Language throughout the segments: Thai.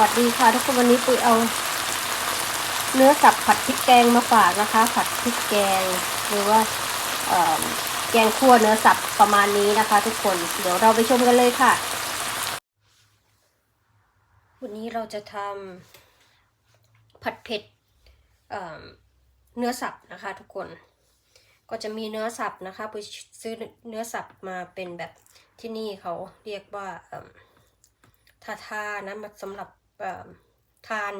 วัสดีค่ะทุกคนวันนี้ปุ๋ยเอา เนื้อสับผัดพริกแกงมาฝากนะคะ ผัดพริกแกงหรือว่าแกงคั่วเนื้อสับประมาณนี้นะคะ ทุกคนเดี๋ยวเราไปชมกันเลยค่ะ วันนี้เราจะทำผัดเผ็ดเเนื้อสับนะคะทุกคนก็จะมีเนื้อสับนะคะไปซื้อเนื้อสับมาเป็นแบบที่นี่เขาเรียกว่าทาทานะมันสำหรับ ทาน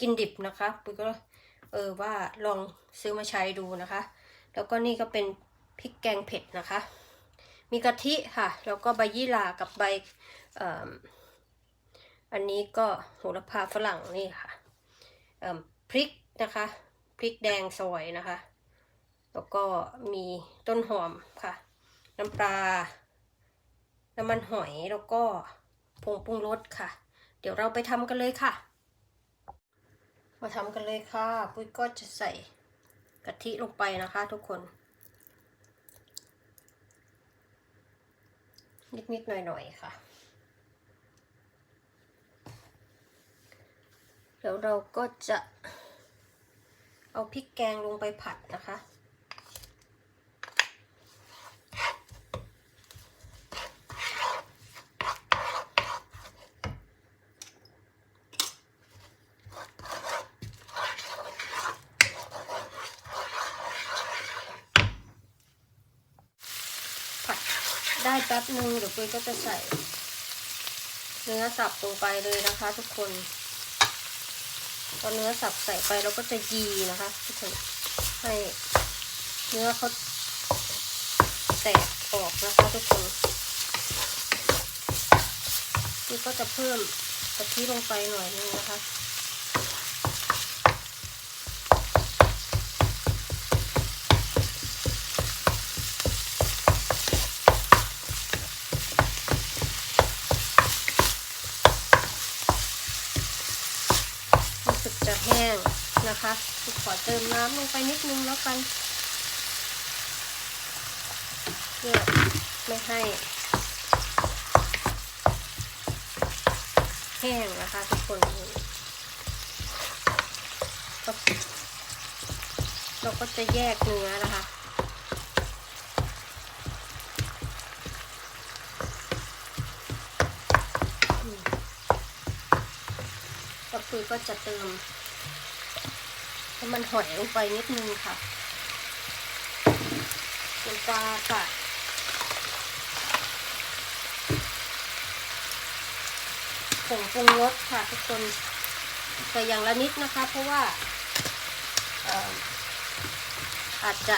กินดิบนะคะปุ้ยก็เออว่าลองซื้อมาใช้ดูนะคะ แล้วก็นี่ก็เป็นพริกแกงเผ็ดนะคะ มีกะทิค่ะ แล้วก็ใบยี่หร่ากับใบออันนี้ก็โหระพาฝรั่งนี่ค่ะพริกนะคะพริกแดงซอยนะคะ แล้วก็มีต้นหอมค่ะ น้ำปลา น้ำมันหอยแล้วก็ผงปรุงรสค่ะ ดี๋ยวเราไปทำกันเลยค่ะ มาทำกันเลยค่ะ ปุ้ยก็จะใส่กะทิลงไปนะคะ ทุกคน นิดๆหน่อยๆค่ะแล้วเราก็จะเอาพริกแกงลงไปผัดนะคะ ผัด ได้แป๊บหนึ่งเดี๋ยวปุ้ยก็จะใส่ เนื้อสับลงไปเลยนะคะทุกคนพอเนื้อสับใส่ไปเราก็จะยีนะคะทุกคนให้เนื้อเขาแตกออกนะคะทุกคนปุ้ยก็จะเพิ่มกะทิลงไปหน่อยนึงนะคะ รู้สึกจะ แห้งนะคะขอเติมน้ำลงไปนิดนึงแล้วกันเพื่อไม่ให้แห้งนะคะทุกคนเราก็จะแยกเนื้อนะคะก็คือก็จะเติม น้มันหอยลงไปนิดนึงค่ะน้ำปลาค่ะผงปรุงรสค่ะทุกคนใส่อย่างละนิดนะคะ เพราะว่าเอ่ออาจจะ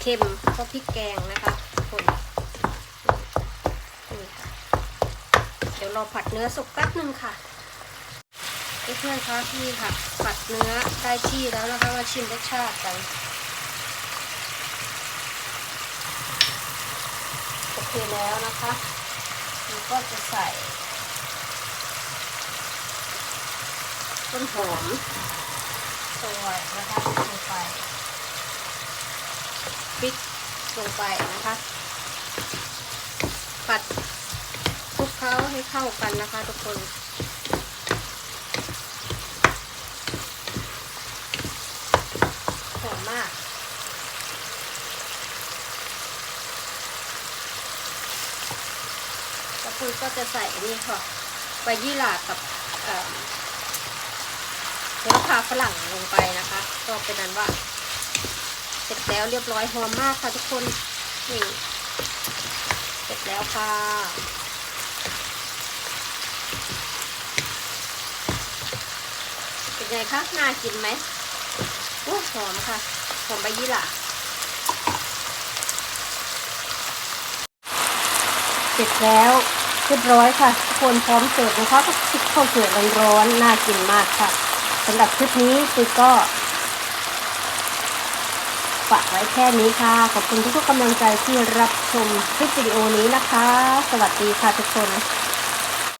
เค็มเพราะพริกแกงนะคะทุกคนนี่ค่ะ เดี๋ยวเราผัดเนื้อสุกแป๊บนึงค่ะ เพื่อนๆคะนี่ค่ะผัดเนื้อได้ที่แล้วนะคะมาชิมรสชาติกันโอเคแล้วนะคะนี่ก็จะใส่ต้นหอมซอยนะคะลงไปพริกลงไปนะคะ ผัดคลุกเคล้าให้เข้ากันนะคะทุกคน หอ มาก แล้วปุ้ยก็จะใส่นี่ค่ะใบยี่หร่ากับโหระพาฝรั่งลงไปนะคะ ก็เป็นนั้นว่า เสร็จแล้วเรียบร้อยหอมมากค่ะทุกคนนี่เสร็จแล้วค่ะเป็นไงคะน่ากินไหมโอ้หอมค่ะ หอมใบยี่หร่าเสร็จแล้วเรียบร้อยค่ะ ทุกคนพร้อมเสิร์ฟนะคะก็คลิกข้าวสวยร้อนๆน่ากินมากค่ะสำหรับคลิปนี้คือก็ฝากไว้แค่นี้ค่ะ ขอบคุณทุกๆกำลังใจที่รับชมคลิปวิดีโอนี้นะคะ สวัสดีค่ะทุกคน